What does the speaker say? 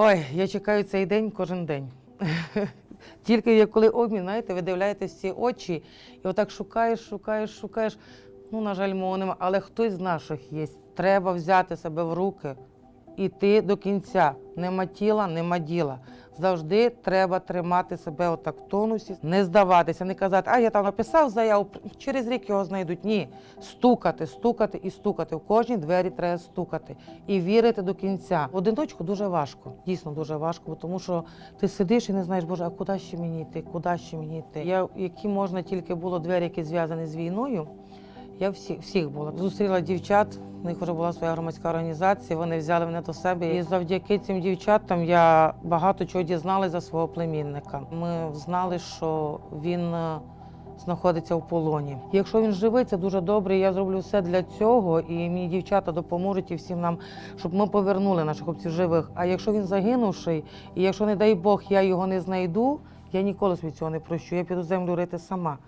Ой, я чекаю цей день кожен день. Тільки коли обмін, знаєте, ви дивляєтесь ці очі і отак шукаєш, шукаєш, шукаєш. Ну, на жаль, мого нема, але хтось з наших є. Треба взяти себе в руки, іти до кінця. Нема тіла, нема діла. Завжди треба тримати себе отак в тонусі, не здаватися, не казати, а я там написав заяву, через рік його знайдуть. Ні, стукати, стукати і стукати. В кожній двері треба стукати і вірити до кінця. В одиночку дуже важко, дійсно дуже важко, бо тому що ти сидиш і не знаєш, боже, а куди ще мені йти, куди ще мені йти. Я, які можна тільки було двері, які зв'язані з війною. Я всіх, всіх була. Зустріла дівчат, в них вже була своя громадська організація, вони взяли мене до себе. І завдяки цим дівчатам я багато чого дізналася за свого племінника. Ми знали, що він е, знаходиться в полоні. Якщо він живий, це дуже добре. Я зроблю все для цього, і мені дівчата допоможуть і всім нам, щоб ми повернули наших хлопців живих. А якщо він загинувший, і якщо, не дай Бог, я його не знайду, я ніколи собі цього не прощу. Я піду землю рити сама.